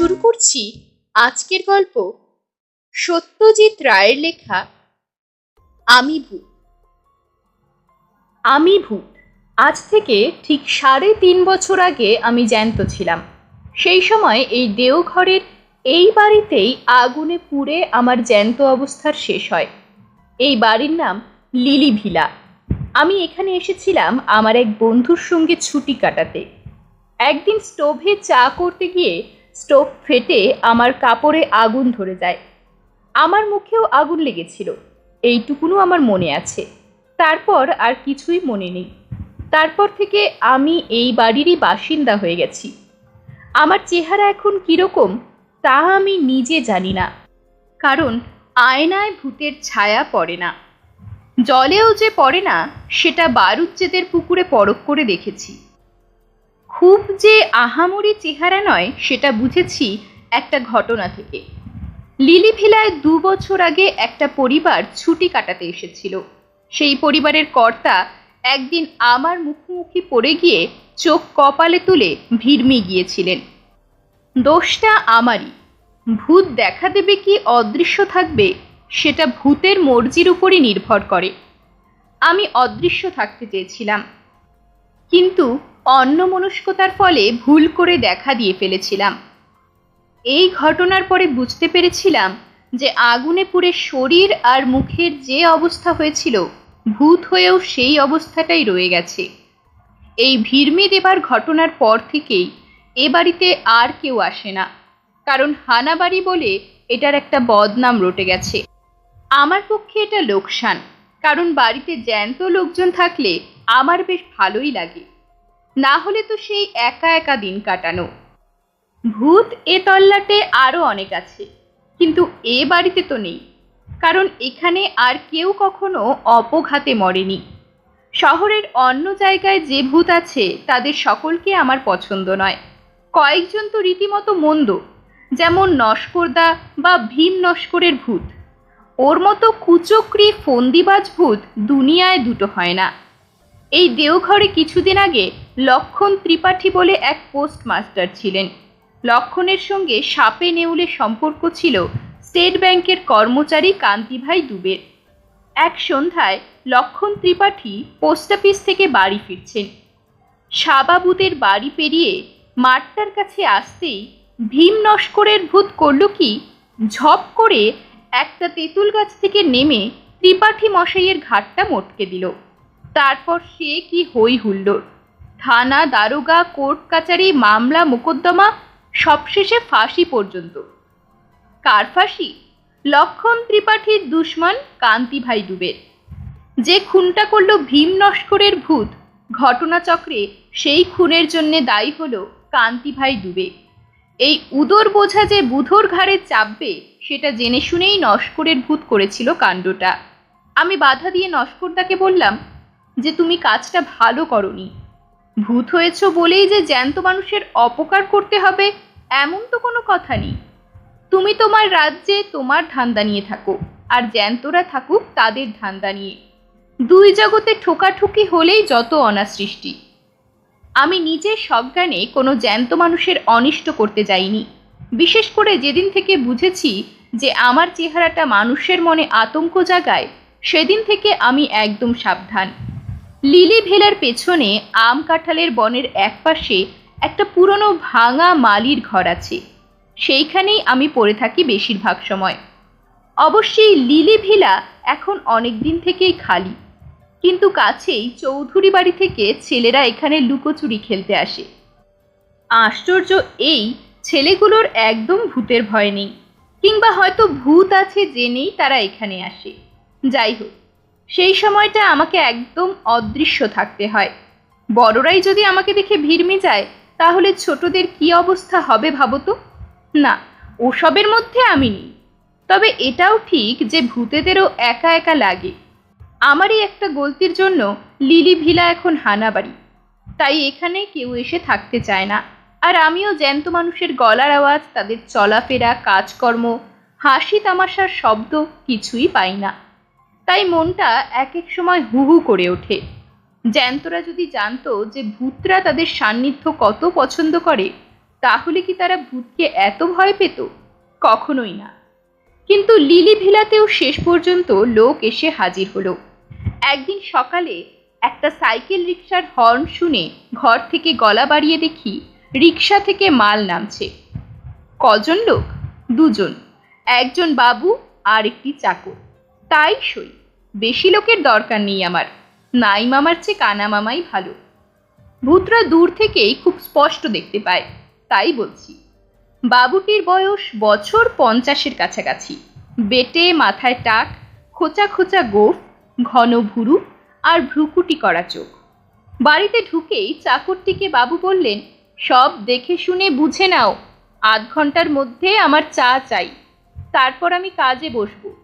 শুরু করছি আজকের গল্প সত্যজিৎ রায়ের লেখা আমি ভূত আমি ভূত আজ থেকে ঠিক সাড়ে তিন বছর আগে আমি জ্যান্ত ছিলাম। সেই সময় এই দেওঘরের এই বাড়িতেই আগুনে পুড়ে আমার জ্যান্ত অবস্থার শেষ হয়। এই বাড়ির নাম লিলি ভিলা আমি এখানে এসেছিলাম আমার এক বন্ধুর সঙ্গে ছুটি কাটাতে। একদিন স্টোভে চা করতে গিয়ে স্টোভ ফেটে আমার কাপড়ে আগুন ধরে যায়। আমার মুখেও আগুন লেগেছিল। এইটুকুনও আমার মনে আছে। তারপর আর কিছুই মনে নেই। তারপর থেকে আমি এই বাড়িরই বাসিন্দা হয়ে গেছি। আমার চেহারা এখন কীরকম, তা আমি নিজে জানি না। কারণ আয়নায় ভূতের ছায়া পড়ে না। জলেও যে পড়ে না, সেটা বারুজ্জেদের পুকুরে পরখ করে দেখেছি। খুব যে আহামরি চেহারা নয়, সেটা বুঝেছি একটা ঘটনা থেকে। লিলি ভিলায় দু বছর আগে একটা পরিবার ছুটি কাটাতে এসেছিল। সেই পরিবারের কর্তা একদিন আমার মুখোমুখি পড়ে গিয়ে চোখ কপালে তুলে ভিড়মি গিয়েছিলেন দোষটা আমারই। ভূত দেখা দেবে কি অদৃশ্য থাকবে, সেটা ভূতের মর্জির উপরই নির্ভর করে। আমি অদৃশ্য থাকতে চেয়েছিলাম। কিন্তু অন্যমনস্কতার ফলে ভুল করে দেখা দিয়ে ফেলেছিলাম। এই ঘটনার পরে বুঝতে পেরেছিলাম যে আগুনে পুড়ে শরীর আর মুখের যে অবস্থা হয়েছিল, ভূত হয়েও সেই অবস্থাটাই রয়ে গেছে। এই ভিড়মি দেবার ঘটনার পর থেকেই এ বাড়িতে আর কেউ আসে না, কারণ হানাবাড়ি বলে এটার একটা বদনাম রটে গেছে। আমার পক্ষে এটা লোকসান, কারণ বাড়িতে জ্যান্ত লোকজন থাকলে আমার বেশ ভালোই লাগে। না হলে তো সেই একা একা দিন কাটানো। ভূত এ তল্লাটে আরও অনেক আছে, কিন্তু এ বাড়িতে তো নেই। কারণ এখানে আর কেউ কখনো অপঘাতে মরেনি। শহরের অন্য জায়গায় যে ভূত আছে, তাদের সকলকে আমার পছন্দ নয়। কয়েকজন তো রীতিমতো মন্দ, যেমন নস্করদা বা ভীম নস্করের ভূত। ওর মতো কুচক্রি ফন্দিবাজ ভূত দুনিয়ায় দুটো হয় না। এই দেওঘরে কিছুদিন আগে লক্ষণ ত্রিপাঠী বলে এক পোস্টমাস্টার ছিলেন। লক্ষণের সঙ্গে সাপে নেউলে সম্পর্ক ছিল স্টেট ব্যাংকের কর্মচারী কান্তিভাই দুবের। এক সন্ধ্যায় লক্ষণ ত্রিপাঠী পোস্ট অফিস থেকে বাড়ি ফিরছেন। সাবাবুদের বাড়ি পেরিয়ে মাঠটার কাছে আসতেই ভীম নস্করের ভূত করল কি? ঝপ করে একটা তেঁতুল গাছ থেকে নেমে ত্রিপাঠী মশাইয়ের ঘাটটা মটকে দিল। তারপর সে কি হই হুল্লোড়? থানা, দারোগা, কোর্ট, কাচারি, মামলা, মোকদ্দমা, সবশেষে ফাঁসি পর্যন্ত। কার ফাঁসি? লক্ষণ ত্রিপাঠীর দুশ্মন কান্তিভাই দুবের। যে খুনটা করল ভীম নস্করের ভূত, ঘটনাচক্রে সেই খুনের জন্যে দায়ী হলো কান্তিভাই দুবে। এই উদর বোঝা যে বুধোর ঘাড়ে চাপবে, সেটা জেনে শুনেই নস্করের ভূত করেছিল কাণ্ডটা। আমি বাধা দিয়ে নস্করদাকে বললাম যে তুমি কাজটা ভালো করনি। ভূত হয়েছ বলেই যে জ্যান্ত মানুষের অপকার করতে হবে, এমন তো কোনো কথা নেই। তুমি তোমার রাজ্যে তোমার ধান্দা নিয়ে থাকো, আর জ্যান্তরা থাকুক তাদের ধান্দা নিয়ে। দুই জগতে ঠোকাঠুকি হলেই যত অনাসৃষ্টি আমি নিজে সজ্ঞানে কোনো জ্যান্ত মানুষের অনিষ্ট করতে যাইনি। বিশেষ করে যেদিন থেকে বুঝেছি যে আমার চেহারাটা মানুষের মনে আতঙ্ক জাগায়, সেদিন থেকে আমি একদম সাবধান। লিলি ভেলার পেছনে আম কাঁঠালের বনের একপাশে একটা পুরনো ভাঙা মালির ঘর আছে। সেইখানেই আমি পড়ে থাকি বেশিরভাগ সময়। অবশ্যই লিলি ভিলা এখন অনেক দিন থেকেই খালি। কিন্তু কাছেই চৌধুরী বাড়ি থেকে ছেলেরা এখানে লুকোচুরি খেলতে আসে। আশ্চর্য এই ছেলেগুলোর একদম ভূতের ভয় নেই। কিংবা হয়তো ভূত আছে জেনেই তারা এখানে আসে। যাই হোক সেই সময়টা আমাকে একদম অদৃশ্য থাকতে হয়। বড়রাই যদি আমাকে দেখে ভিড়মি যায় তাহলে ছোটদের কি অবস্থা হবে ভাবো তো? না, ওসবের মধ্যে আমি নেই। তবে এটাও ঠিক যে ভূতেদেরও একা একা লাগে। আমারই একটা গলতির জন্য লিলি ভিলা এখন হানাবাড়ি। তাই এখানে কেউ এসে থাকতে চায় না। আর আমিও জ্যান্ত মানুষের গলার আওয়াজ, তাদের চলাফেরা, কাজকর্ম হাসি তামাশার শব্দ কিছুই পাই না। তাই মনটা এক এক সময় হু হু করে ওঠে। জ্যান্তরা যদি জানতো যে ভূতরা তাদের সান্নিধ্য কত পছন্দ করে, তাহলে কি তারা ভূতকে এত ভয় পেত? কখনোই না। কিন্তু লিলি ভিলাতেও শেষ পর্যন্ত লোক এসে হাজির হলো। একদিন সকালে একটা সাইকেল রিক্সার হর্ন শুনে ঘর থেকে গলা বাড়িয়ে দেখি রিক্সা থেকে মাল নামছে। কজন লোক? দুজন। একজন বাবু আর একটি চাকর। তাই সই। বেশি লোকের দরকার নেই আমার। নাই মামার চেয়ে কানা মামাই ভালো। ভূতরা দূর থেকেই খুব স্পষ্ট দেখতে পায়, তাই বলছি। বাবুটির বয়স বছর পঞ্চাশের কাছাকাছি। বেটে, মাথায় টাক, খোঁচা খোঁচা গোফ, ঘন ভুরু আর ভ্রুকুটি করা চোখ। বাড়িতে ঢুকেই চাকরটিকে বাবু বললেন, সব দেখে শুনে বুঝে নাও, আধ ঘণ্টার মধ্যে আমার চা চাই। তারপর আমি কাজে বসবো।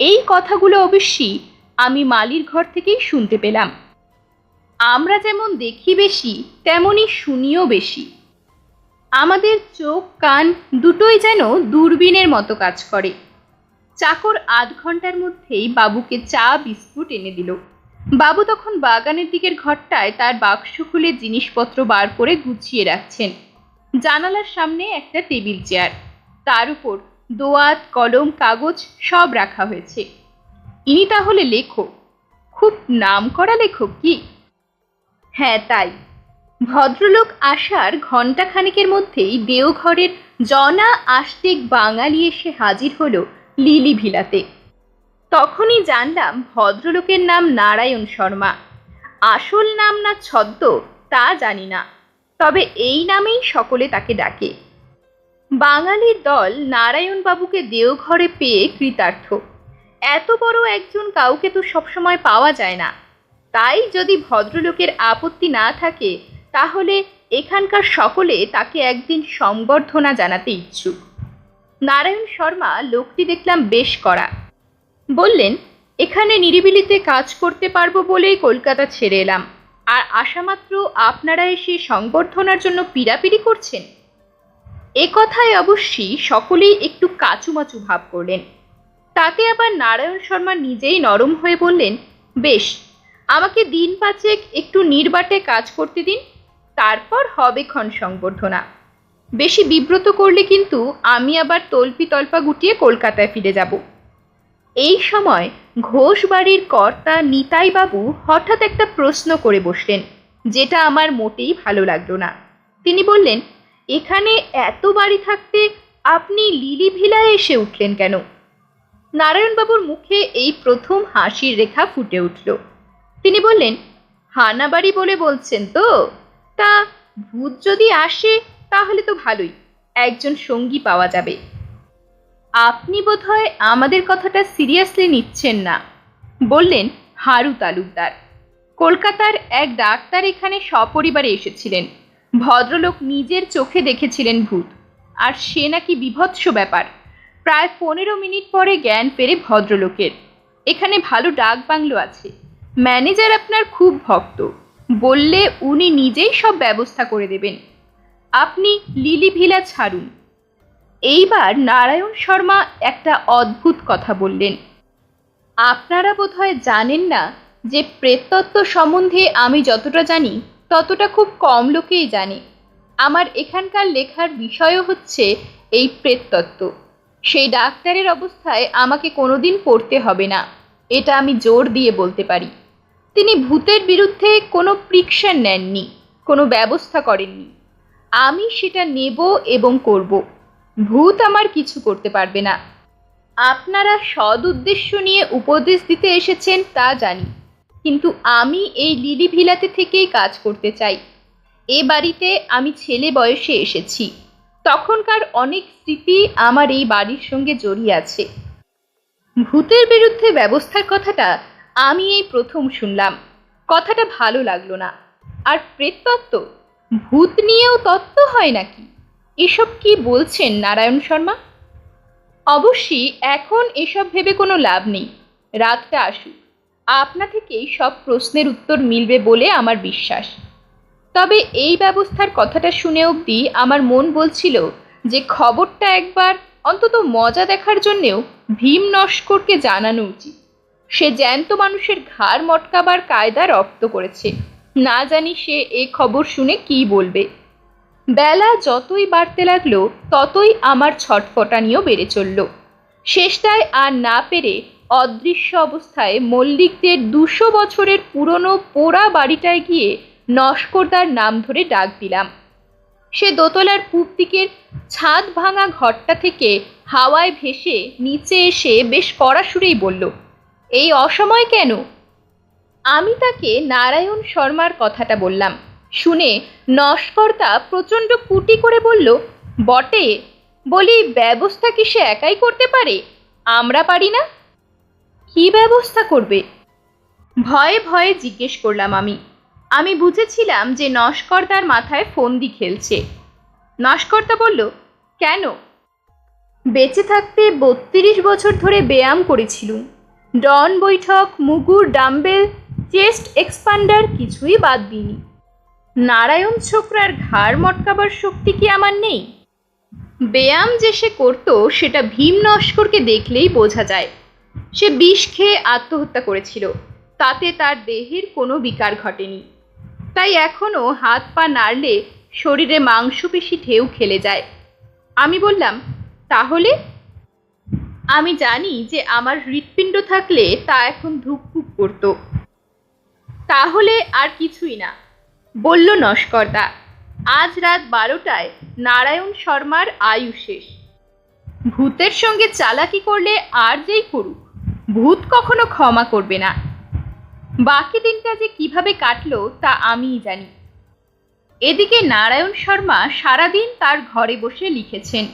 এই কথাগুলো অবশ্যই আমি মালির ঘর থেকেই শুনতে পেলাম। আমরা যেমন দেখি বেশি, তেমনই শুনিও বেশি। আমাদের চোখ, কান দুটোই যেন দূরবীনের মতো কাজ করে। চাকর আধ ঘণ্টার মধ্যেই বাবুকে চা, বিস্কুট এনে দিল। বাবু তখন বাগানের দিকের ঘরটায় তার বাক্স খুলে জিনিসপত্র বার করে গুছিয়ে রাখছেন। জানালার সামনে একটা টেবিল চেয়ার। তার উপর দোয়াত, কলম, কাগজ সব রাখা হয়েছে। ইনি তাহলে লেখক। খুব নাম করা লেখক কি? হ্যাঁ তাই। ভদ্রলোক আসার ঘণ্টাখানেকের মধ্যেই দেওঘরের জনা আস্তিক বাঙালি এসে হাজির হল লিলি ভিলাতে। তখনই জানলাম ভদ্রলোকের নাম নারায়ণ শর্মা। আসল নাম না ছদ্ম, তা জানি না। তবে এই নামেই সকলে তাকে ডাকে। বাঙালির দল নারায়ণবাবুকে দেওঘরে পেয়ে কৃতার্থ। এত বড় একজন কাউকে তো সবসময় পাওয়া যায় না। তাই যদি ভদ্রলোকের আপত্তি না থাকে, তাহলে এখানকার সকলে তাকে একদিন সংবর্ধনা জানাতে ইচ্ছুক। নারায়ণ শর্মা লোকটি দেখলাম বেশ করা বললেন, এখানে নিরিবিলিতে কাজ করতে পারব বলেই কলকাতা ছেড়ে এলাম। আর আসামাত্র আপনারা এসে সংবর্ধনার জন্য পিড়াপিড়ি করছেন? এ কথায় অবশ্যই সকলেই একটু কাচুমাচু ভাব করলেন। তাতে আবার নারায়ণ শর্মা নিজেই নরম হয়ে বললেন, বেশ, আমাকে দিন পাঁচেক একটু নির্বাটে কাজ করতে দিন, তারপর হবে ক্ষণ সংবর্ধনা। বেশি বিব্রত করলে কিন্তু আমি আবার তল্পি তল্পা গুটিয়ে কলকাতায় ফিরে যাব। এই সময় ঘোষ বাড়ির কর্তা নিতাইবাবু হঠাৎ একটা প্রশ্ন করে বসলেন, যেটা আমার মোটেই ভালো লাগল না। তিনি বললেন এখানে এত বাড়ি থাকতে আপনি লিলি ভিলায় এসে উঠলেন কেন? নারায়ণবাবুর মুখে এই প্রথম হাসির রেখা ফুটে উঠল। তিনি বললেন হানাবাড়ি বলে বলছেন তো? তা ভূত যদি আসে তাহলে তো ভালোই, একজন সঙ্গী পাওয়া যাবে। আপনি বোধহয় আমাদের কথাটা সিরিয়াসলি নিচ্ছেন না, বললেন হারু তালুকদার। কলকাতার এক ডাক্তার এখানে সপরিবারে এসেছিলেন। ভদ্রলোক নিজের চোখে দেখেছিলেন ভূত। আর সে নাকি বিভৎস ব্যাপার। প্রায় পনেরো মিনিট পরে জ্ঞান ফেরে ভদ্রলোকের। এখানে ভালো ডাক বাংলো আছে। ম্যানেজার আপনার খুব ভক্ত। বললে উনি নিজেই সব ব্যবস্থা করে দেবেন। আপনি লিলি ভিলা ছাড়ুন। এইবার নারায়ণ শর্মা একটা অদ্ভুত কথা বললেন। আপনারা বোধহয় জানেন না যে প্রেততত্ত্ব সম্বন্ধে আমি যতটা জানি ততটা খুব কম লোকেই জানে। আমার এখানকার লেখার বিষয়ও হচ্ছে এই প্রেততত্ত্ব। সেই ডাক্তারের অবস্থায় আমাকে কোনোদিন পড়তে হবে না, এটা আমি জোর দিয়ে বলতে পারি। তিনি ভূতের বিরুদ্ধে কোনো প্রিকশন নেননি, কোনো ব্যবস্থা করেননি। আমি সেটা নেব এবং করব। ভূত আমার কিছু করতে পারবে না। আপনারা সদ উদ্দেশ্য নিয়ে উপদেশ দিতে এসেছেন তা জানি। কিন্তু আমি এই লিলি ভিলাতে থেকেই কাজ করতে চাই। এ বাড়িতে আমি ছেলে বয়সে এসেছি। তখনকার অনেক স্মৃতি আমার এই বাড়ির সঙ্গে জড়িয়ে আছে। ভূতের বিরুদ্ধে ব্যবস্থার কথাটা আমি এই প্রথম শুনলাম। কথাটা ভালো লাগল না। আর প্রেততত্ত্ব? ভূত নিয়েও তত্ত্ব হয় নাকি? এসব কি বলছেন নারায়ণ শর্মা? অবশ্যই, এখন এসব ভেবে কোনো লাভ নেই। রাতটা আসুক। আপনা থেকেই সব প্রশ্নের উত্তর মিলবে বলে আমার বিশ্বাস। তবে এই ব্যবস্থার কথাটা শুনে অবধি আমার মন বলছিল যে খবরটা একবার অন্তত মজা দেখার জন্যেও ভীম নস্করকে জানানো উচিত। সে জ্যান্ত মানুষের ঘাড় মটকাবার কায়দা রপ্ত করেছে। না জানি সে এ খবর শুনে কি বলবে। বেলা যতই বাড়তে লাগল, ততই আমার ছটফটানিও বেড়ে চলল। শেষটায় আর না পেরে অদৃশ্য অবস্থায় মল্লিকদের দুশো বছরের পুরনো পোড়া বাড়িটায় গিয়ে নস্করদার নাম ধরে ডাক দিলাম। সে দোতলার পূব দিকের ছাদ ভাঙা ঘরটা থেকে হাওয়ায় ভেসে নিচে এসে বেশ কড়া সুরেই বলল, এই অসময় কেন? আমি তাকে নারায়ণ শর্মার কথাটা বললাম। শুনে নস্কর্তা প্রচণ্ড কুটি করে বলল, বটে, বলি ব্যবস্থা কি সে একাই করতে পারে? আমরা পারি না? কি ব্যবস্থা করবে? ভয়ে ভয়ে জিজ্ঞেস করলাম আমি। আমি বুঝেছিলাম যে নস্কর্তার মাথায় ফন্দি খেলছে। নস্কর্তা বলল, কেন? বেঁচে থাকতে বত্রিশ বছর ধরে ব্যায়াম করেছিলুম। ডন বৈঠক, মুগুর ডাম্বেল, চেস্ট এক্সপান্ডার কিছুই বাদ দিইনি। নারায়ণ ছোকরার ঘাড় মটকাবার শক্তি কি আমার নেই? ব্যায়াম যে সে করতো, সেটা ভীম নস্করকে দেখলেই বোঝা যায়। সে বিষ খেয়ে আত্মহত্যা করেছিল। তাতে তার দেহের কোনো বিকার ঘটেনি। তাই এখনও হাত পা নাড়লে শরীরে মাংসপেশি ঢেউ খেলে যায়। আমি বললাম, তাহলে? আমি জানি যে আমার হৃৎপিণ্ড থাকলে তা এখন ধুকপুক করত। তাহলে আর কিছুই না। বলল নস্করদা। আজ রাত বারোটায় নারায়ণ শর্মার আয়ু শেষ। ভূতের সঙ্গে চালাকি করলে আর যেই করুক, ভূত কখনো ক্ষমা করবে না। বাকি দিনটা যে কীভাবে কাটলো, তা আমিই জানি। এদিকে নারায়ণ শর্মা সারাদিন তার ঘরে বসে লিখেছেন,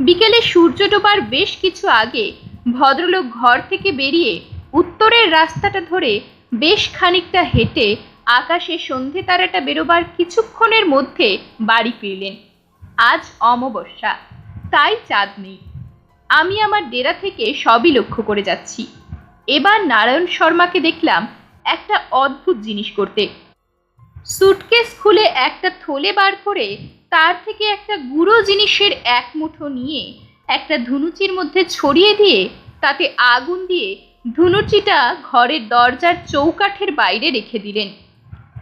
বিকেলে সূর্য ডোবার বেশ কিছু আগে ভদ্রলোক ঘর থেকে বেরিয়ে উত্তরের রাস্তাটা ধরে বেশ খানিকটা হেঁটে আকাশে সন্ধে তারাটা বেরোবার কিছুক্ষণের মধ্যে বাড়ি ফিরলেন। আজ অমাবস্যা, তাই চাঁদ নেই। আমি আমার ডেরা থেকে সবই লক্ষ্য করে যাচ্ছি। এবার নারায়ণ শর্মাকে দেখলাম একটা অদ্ভুত জিনিস করতে। সুটকেস খুলে একটা থলে বার করে তার থেকে একটা গুঁড়ো জিনিসের এক মুঠো নিয়ে একটা ধুনুচির মধ্যে ছড়িয়ে দিয়ে তাতে আগুন দিয়ে ধুনুচিটা ঘরের দরজার চৌকাঠের বাইরে রেখে দিলেন।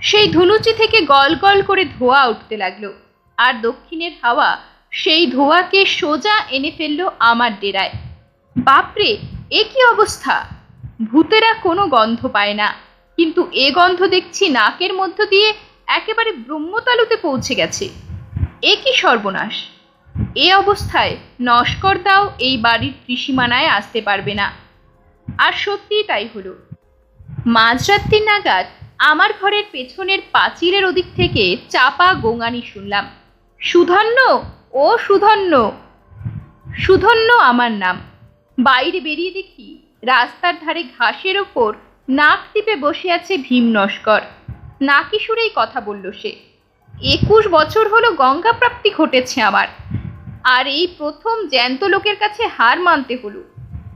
সেই ধুনুচি থেকে গল গল করে ধোয়া উঠতে লাগল আর দক্ষিণের হাওয়া সেই ধোঁয়াকে সোজা এনে ফেলল আমার ডেরায়। বাপরে, এ কি অবস্থা? ভূতেরা কোনো গন্ধ পায় না, কিন্তু এ গন্ধ দেখছি নাকের মধ্য দিয়ে একেবারে ব্রহ্মতালুতে পৌঁছে গেছে। এ কি সর্বনাশ? এ অবস্থায় নস্করদাও এই বাড়ির ত্রিসীমানায় আসতে পারবে না। আর সত্যিই তাই হলো। মাঝরাত্রি নাগাদ আমার ঘরের পেছনের পাঁচিলের ওদিক থেকে চাপা গোঙানি শুনলাম। সুধন্য ও সুধন্য সুধন্য আমার নাম। বাইরে বেরিয়ে দেখি রাস্তার ধারে ঘাসের ওপর নাক টিপে বসে আছে ভীম নস্কর নাকি সুরেই কথা বলল সে। একুশ বছর হলো গঙ্গা প্রাপ্তি ঘটেছে আমার। আর এই প্রথম জ্যান্ত লোকের কাছে হার মানতে হলো।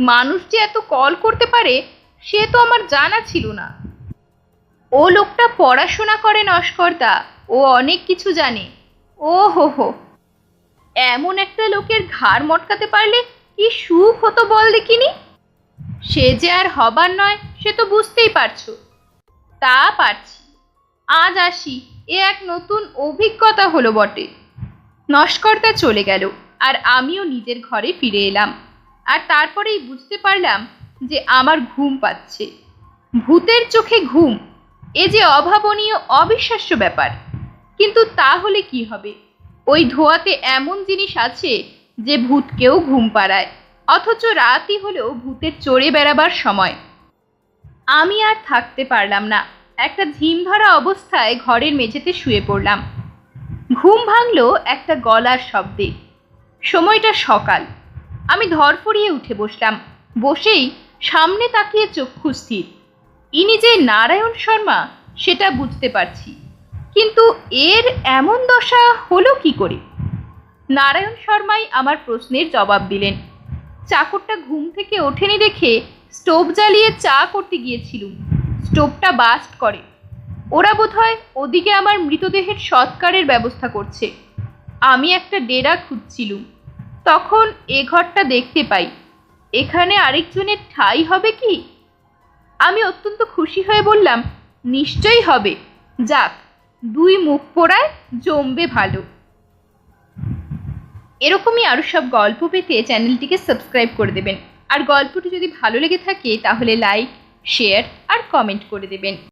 মানুষ যে এত কল করতে পারে, সে তো আমার জানা ছিল না। ও লোকটা পড়াশোনা করে নস্করদা। ও অনেক কিছু জানে। ও হো হো। এমন একটা লোকের ঘাড় মটকাতে পারলে কি সুখ হতো বল দেখিনি? সে যে আর হবার নয়, সে তো বুঝতেই পারছ। তা পারছি। আজ আসি, এ এক নতুন অভিজ্ঞতা হলো বটে। নস্করতা চলে গেল, আর আমিও নিজের ঘরে ফিরে এলাম। আর তারপরেই বুঝতে পারলাম যে আমার ঘুম পাচ্ছে। ভূতের চোখে ঘুম, এ যে অভাবনীয়, অবিশ্বাস্য ব্যাপার। কিন্তু তাহলে কি হবে? ওই ধোয়াতে এমন জিনিস আছে যে ভূতকেও ঘুম পাড়ায়, অথচ রাতই হলেও ভূতের চড়ে বেড়াবার সময়। আমি আর থাকতে পারলাম না। একটা ঝিম ধরা অবস্থায় ঘরের মেঝেতে শুয়ে পড়লাম। ঘুম ভাঙলো একটা গলার শব্দে। সময়টা সকাল। আমি ধরফড়িয়ে উঠে বসলাম। বসেই সামনে তাকিয়ে চক্ষু স্থির। ইনি যে নারায়ণ শর্মা, সেটা বুঝতে পারছি। কিন্তু এর এমন দশা হলো কি করে? নারায়ণ শর্মাই আমার প্রশ্নের জবাব দিলেন। চাকরটা ঘুম থেকে ওঠেনি দেখে স্টোভ জ্বালিয়ে চা করতে গিয়েছিলুম। স্টোভটা বাস্ট করে। ওরা বোধহয় ওদিকে আমার মৃতদেহের সৎকারের ব্যবস্থা করছে। আমি একটা ডেরা খুঁজছিলুম। তখন এ ঘরটা দেখতে পাই। এখানে আরেকজনের ঠাঁই হবে কি? আমি অত্যন্ত খুশি হয়ে বললাম, নিশ্চয়ই হবে। যাক দুই মুখ পোড়ায় জমবে ভালো। এরকমই আরও সব গল্প পেতে চ্যানেলটিকে সাবস্ক্রাইব করে দেবেন। আর গল্পটি যদি ভালো লেগে থাকে, তাহলে লাইক, শেয়ার আর কমেন্ট করে দেবেন।